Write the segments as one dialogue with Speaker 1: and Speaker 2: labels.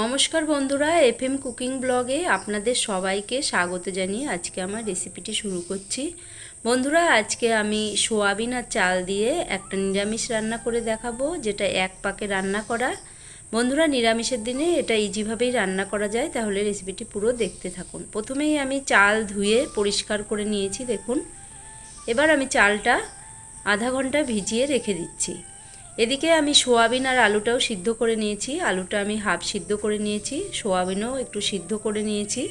Speaker 1: নমস্কার বন্ধুরা F M cooking ব্লগে আপনাদের সবাইকে স্বাগত জানিয়ে আজকে আমার রেসিপিটি শুরু করছি। বন্ধুরা, আজকে আমি সোয়াবিন আর চাল দিয়ে একটা নিরামিষ রান্না করে দেখাবো, যেটা এক পাকে রান্না করা। বন্ধুরা, নিরামিষের দিনে এটা ইজিভাবেই রান্না করা যায়, তাহলে রেসিপিটি পুরো দেখতে থাকুন। প্রথমেই আমি চাল ধুয়ে পরিষ্কার করে নিয়েছি, দেখুন। এবার আমি চালটা আধা ঘণ্টা ভিজিয়ে রেখে দিচ্ছি। এদিকে আমি সোয়াবিন আর আলুটাও সিদ্ধ করে নিয়েছি। আলুটা আমি হাফ সিদ্ধ করে নিয়েছি। সোয়াবিনও একটু সিদ্ধ করে নিয়েছি।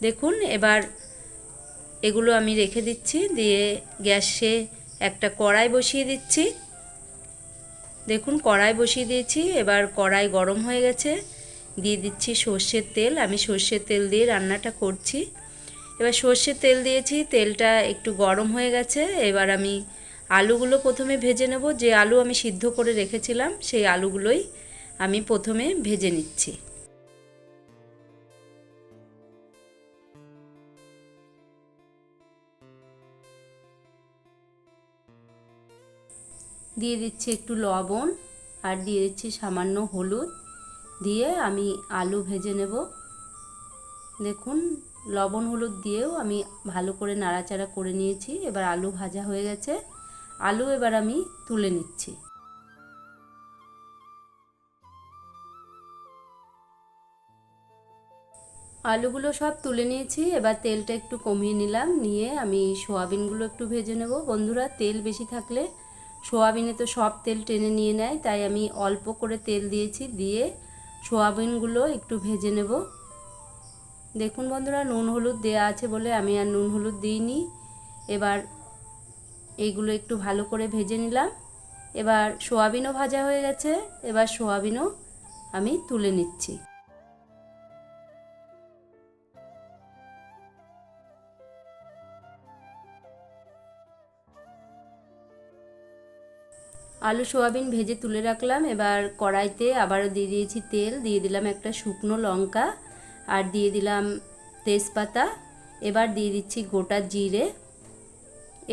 Speaker 1: দেখুন, এবার এগুলো আমি রেখে দিচ্ছি। দিয়ে গ্যাসে একটা কড়াই বসিয়ে দিচ্ছি। দেখুন, কড়াই বসিয়ে দিয়েছি। এবার কড়াই গরম হয়ে গেছে। দিয়ে দিচ্ছি সর্ষের তেল। আমি সর্ষের তেল দিয়ে রান্নাটা করছি। এবার সর্ষের তেল দিয়েছি। তেলটা একটু গরম হয়ে গেছে। এবার আমি আলুগুলো প্রথমে ভেজে নেব। যে আলু আমি সিদ্ধ করে রেখেছিলাম, সেই আলুগুলোই আমি প্রথমে ভেজে নিচ্ছি। দিয়ে দিচ্ছি একটু লবণ আর দিয়ে দিচ্ছি সামান্য হলুদ। দিয়ে আমি আলু ভেজে নেব। দেখুন, লবণ হলুদ দিয়েও আমি ভালো করে নাড়াচাড়া করে নিয়েছি। এবার আলু ভাজা হয়ে গেছে। আলু এবার আমি তুলে নিচ্ছি। আলুগুলো সব তুলে নিয়েছি, এবার তেলটা একটু কমিয়ে নিলাম, নিয়ে আমি সোয়াবিনগুলো একটু ভেজে নেব। বন্ধুরা, তেল বেশি থাকলে সোয়াবিনে তো সব তেল টেনে নিয়ে নেয়, তাই আমি অল্প করে তেল দিয়েছি, দিয়ে সোয়াবিনগুলো একটু ভেজে নেব। দেখুন বন্ধুরা, নুন হলুদ দেয়া আছে বলে আমি আর নুন হলুদ দিইনি। এবার এইগুলো একটু ভালো করে ভেজে নিলাম। এবার সোয়াবিনও ভাজা হয়ে গেছে। এবার সোয়াবিনও আমি তুলে নিচ্ছি। আলু সোয়াবিন ভেজে তুলে রাখলাম। এবার কড়াইতে আবারও দিয়ে দিয়েছি তেল। দিয়ে দিলাম একটা শুকনো লঙ্কা। আর দিয়ে দিলাম তেজপাতা। এবার দিয়ে দিচ্ছি গোটা জিরে।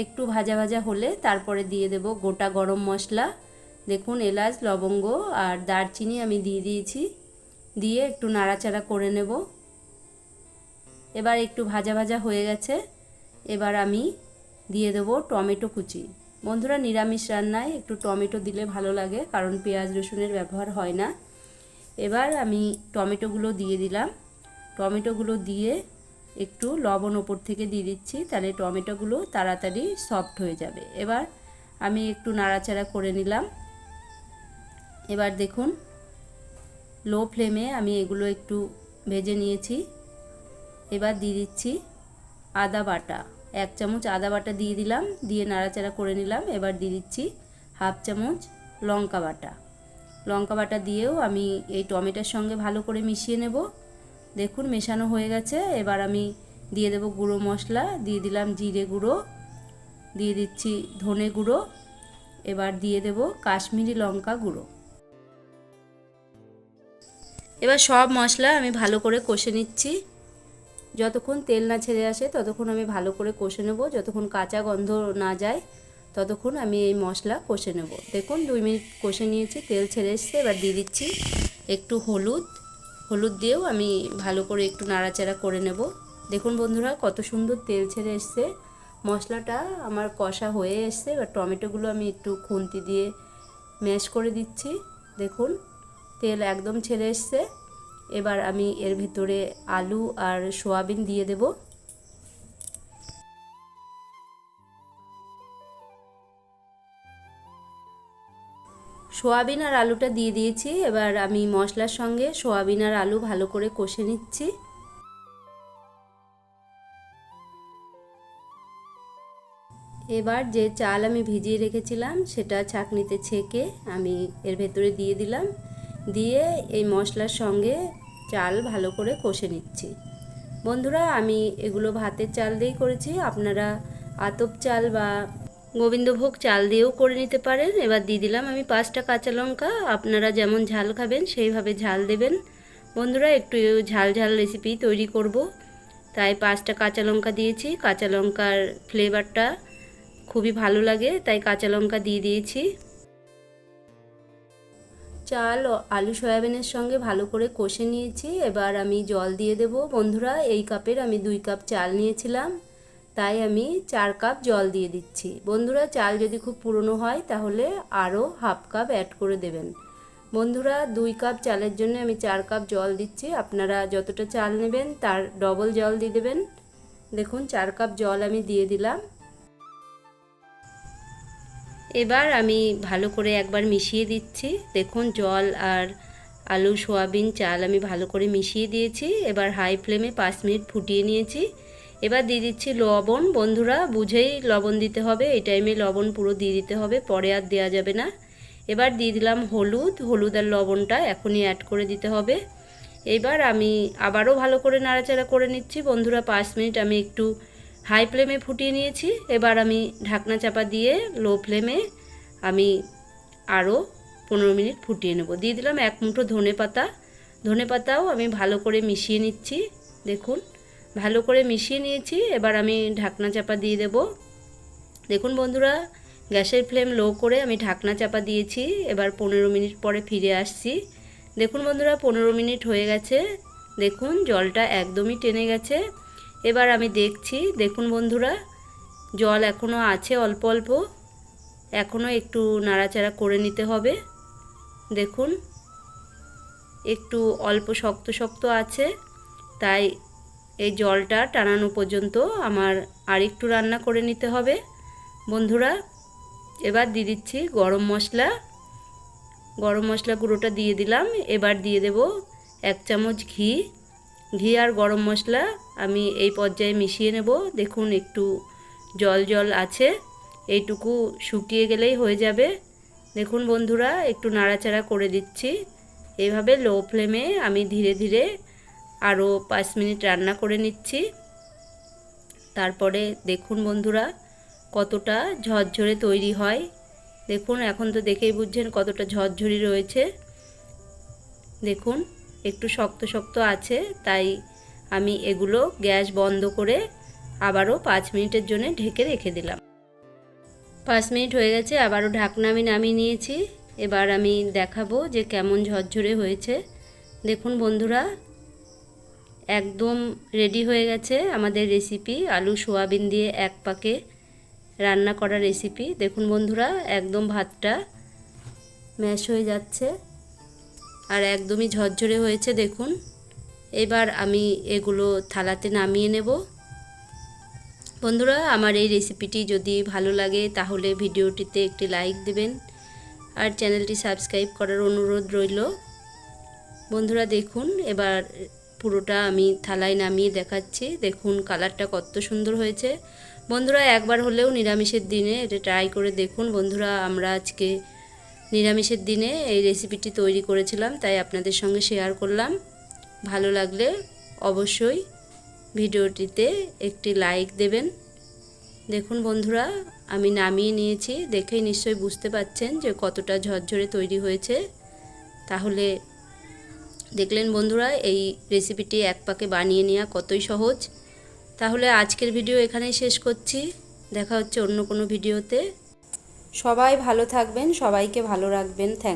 Speaker 1: একটু ভাজা ভাজা হলে তারপরে দিয়ে দেব গোটা গরম মশলা। দেখুন, এলাচ, লবঙ্গ আর দারচিনি আমি দিয়ে দিয়েছি। দিয়ে একটু নাড়াচাড়া করে নেব। এবার একটু ভাজা ভাজা হয়ে গেছে। এবার আমি দিয়ে দেবো টমেটো কুচি। বন্ধুরা, নিরামিষ রান্নায় একটু টমেটো দিলে ভালো লাগে, কারণ পেঁয়াজ রসুনের ব্যবহার হয় না। এবার আমি টমেটোগুলো দিয়ে দিলাম। টমেটোগুলো দিয়ে একটু লবণ ওপর থেকে দিয়ে দিচ্ছি, তাহলে টমেটোগুলো তাড়াতাড়ি সফট হয়ে যাবে। এবার আমি একটু নাড়াচাড়া করে নিলাম। এবার দেখুন লো ফ্লেমে আমি এগুলো একটু ভেজে নিয়েছি। এবার দিয়ে দিচ্ছি আদা বাটা। এক চামচ আদা বাটা দিয়ে দিলাম, দিয়ে নাড়াচাড়া করে নিলাম। এবার দিয়ে দিচ্ছি হাফ চামচ লঙ্কা বাটা। লঙ্কা বাটা দিয়েও আমি এই টমেটোর সঙ্গে ভালো করে মিশিয়ে নেব। দেখুন, মেশানো হয়ে গেছে। এবার আমি দিয়ে দেব গুঁড়ো মশলা, দিয়ে দিলাম জিরে গুঁড়ো, দিয়ে দিচ্ছি ধনে গুঁড়ো, এবার দিয়ে দেব কাশ্মীরি লঙ্কা গুঁড়ো। এবার সব মশলা আমি ভালো করে কষে নিচ্ছি। যতক্ষণ তেল না ছেড়ে আসে, ততক্ষণ আমি ভালো করে কষে নেব। যতক্ষণ কাঁচা গন্ধ না যায়, ততক্ষণ আমি এই মশলা কষে নেব। দেখুন, দুই মিনিট কষে নিয়েছি, তেল ছেড়ে এসছে। এবার দিয়ে দিচ্ছি একটু হলুদ হলুদ দিয়েও আমি ভালো করে একটু নাড়াচাড়া করে নেব। দেখুন বন্ধুরা, কত সুন্দর তেল ছেড়ে এসছে। মশলাটা আমার কষা হয়ে এসছে, এবার টমেটোগুলো আমি একটু খুন্তি দিয়ে ম্যাশ করে দিচ্ছি। দেখুন, তেল একদম ছেড়ে এসছে। এবার আমি এর ভিতরে আলু আর সোয়াবিন দিয়ে দেব। সোয়াবিন আর আলুটা দিয়ে দিয়েছি। এবার আমি মশলার সঙ্গে সোয়াবিন আর আলু ভালো করে কষে নিচ্ছি। এবার যে চাল আমি ভিজিয়ে রেখেছিলাম, সেটা ছাঁকনিতে ছেঁকে আমি এর ভেতরে দিয়ে দিলাম। দিয়ে এই মশলার সঙ্গে চাল ভালো করে কষে নিচ্ছি। বন্ধুরা, আমি এগুলো ভাতের চাল দিয়েই করেছি। আপনারা আতপ চাল বা গোবিন্দভোগ চাল দিয়েও করে নিতে পারেন। এবার দিয়ে দিলাম আমি পাঁচটা কাঁচা লঙ্কা। আপনারা যেমন ঝাল খাবেন, সেইভাবে ঝাল দেবেন। বন্ধুরা, একটু ঝাল ঝাল রেসিপি তৈরি করব। তাই পাঁচটা কাঁচা লঙ্কা দিয়েছি। কাঁচা লঙ্কার ফ্লেভারটা খুবই ভালো লাগে, তাই কাঁচা লঙ্কা দিয়ে দিয়েছি। চাল ও আলু সয়াবিনের সঙ্গে ভালো করে কষে নিয়েছি। এবার আমি জল দিয়ে দেব। বন্ধুরা, এই কাপের আমি দুই কাপ চাল নিয়েছিলাম। তাই আমি চার কাপ জল দিয়ে দিচ্ছি। বন্ধুরা, চাল যদি খুব পুরনো হয়, তাহলে আরও হাফ কাপ অ্যাড করে দেবেন। বন্ধুরা, দুই কাপ চালের জন্য আমি চার কাপ জল দিচ্ছি। আপনারা যতটা চাল নেবেন, তার ডবল জল দিয়ে দেবেন। দেখুন, চার কাপ জল আমি দিয়ে দিলাম। এবার আমি ভালো করে একবার মিশিয়ে দিচ্ছি। দেখুন, জল আর আলু, সোয়াবিন, চাল আমি ভালো করে মিশিয়ে দিয়েছি। এবার হাই ফ্লেমে পাঁচ মিনিট ফুটিয়ে নিয়েছি। এবার দিয়ে দিচ্ছি লবণ। বন্ধুরা, বুঝেই লবণ দিতে হবে। এই টাইমে লবণ পুরো দিয়ে দিতে হবে, পরে আর দেওয়া যাবে না। এবার দিয়ে দিলাম হলুদ। হলুদ আর লবণটা এখনই অ্যাড করে দিতে হবে। এবার আমি আবারও ভালো করে নাড়াচাড়া করে নিচ্ছি। বন্ধুরা, পাঁচ মিনিট আমি একটু হাই ফ্লেমে ফুটিয়ে নিয়েছি। এবার আমি ঢাকনা চাপা দিয়ে লো ফ্লেমে আমি আরও পনেরো মিনিট ফুটিয়ে নেব। দিয়ে দিলাম এক মুঠো ধনে পাতা ধনে পাতাও আমি ভালো করে মিশিয়ে নিচ্ছি। দেখুন ভালো করে মিশিয়ে নিয়েছি। এবার আমি ঢাকনা চাপা দিয়ে দেব। দেখুন বন্ধুরা, গ্যাসের ফ্লেম লো করে আমি ঢাকনা চাপা দিয়েছি। এবার পনেরো মিনিট পরে ফিরে আসছি। দেখুন বন্ধুরা, পনেরো মিনিট হয়ে গেছে। দেখুন, জলটা একদমই টেনে গেছে। এবার আমি দেখছি, দেখুন বন্ধুরা, জল এখনও আছে অল্প অল্প। এখনও একটু নাড়াচাড়া করে নিতে হবে। দেখুন, একটু অল্প শক্ত শক্ত আছে। তাই এই জলটা টানানো পর্যন্ত আমার আরেকটু রান্না করে নিতে হবে। বন্ধুরা, এবার দিয়ে দিচ্ছি গরম মশলা। গরম মশলা গুঁড়োটা দিয়ে দিলাম। এবার দিয়ে দেব এক চামচ ঘি। ঘি আর গরম মশলা আমি এই পর্যায়ে মিশিয়ে নেব। দেখুন, একটু জল জল আছে। এইটুকু শুকিয়ে গেলেই হয়ে যাবে। দেখুন বন্ধুরা, একটু নাড়াচাড়া করে দিচ্ছি। এইভাবে লো ফ্লেমে আমি ধীরে ধীরে আরও পাঁচ মিনিট রান্না করে নিচ্ছি। তারপরে দেখুন বন্ধুরা, কতটা ঝরঝরে তৈরি হয়। দেখুন, এখন তো দেখেই বুঝছেন কতটা ঝরঝরি রয়েছে। দেখুন, একটু শক্ত শক্ত আছে, তাই আমি এগুলো গ্যাস বন্ধ করে আবারও পাঁচ মিনিটের জন্য ঢেকে রেখে দিলাম। পাঁচ মিনিট হয়ে গেছে, আবারও ঢাকনা আমি নামিয়ে নিয়েছি। এবার আমি দেখাবো যে কেমন ঝরঝরে হয়েছে। দেখুন বন্ধুরা একদম রেডি হয়ে গেছে আমাদের রেসিপি আলু, সোয়াবিন দিয়ে এক পাকে রান্না করা রেসিপি দেখুন বন্ধুরা, একদম ভাতটা ম্যাশ হয়ে যাচ্ছে আর একদমই ঝরঝরে হয়েছে, দেখুন। এবার আমি এগুলো থালাতে নামিয়ে নেব। বন্ধুরা, আমার এই রেসিপিটি যদি ভালো লাগে, তাহলে ভিডিওটিতে একটি লাইক দেবেন আর চ্যানেলটি সাবস্ক্রাইব করার অনুরোধ রইল। বন্ধুরা, দেখুন, এবার পুরোটা আমি থালায় নামিয়ে দেখাচ্ছি। দেখুন কালারটা কত সুন্দর হয়েছে। বন্ধুরা, একবার হলেও নিরামিষের দিনে এটা ট্রাই করে দেখুন। বন্ধুরা, আমরা আজকে নিরামিষের দিনে এই রেসিপিটি তৈরি করেছিলাম, তাই আপনাদের সঙ্গে শেয়ার করলাম। ভালো লাগলে অবশ্যই ভিডিওটিতে একটি লাইক দেবেন। দেখুন বন্ধুরা, আমি নামিয়ে নিয়েছি। দেখেই নিশ্চয়ই বুঝতে পাচ্ছেন যে কতটা ঝরঝরে তৈরি হয়েছে। তাহলে দেখলেন বন্ধুরা, এই রেসিপিটি এক পাকে বানিয়ে নেওয়া কতই সহজ। তাহলে আজকের ভিডিও এখানেই শেষ করছি। দেখা হচ্ছে অন্য কোনো ভিডিওতে সবাই ভালো থাকবেন, সবাইকে ভালো রাখবেন। থ্যাংক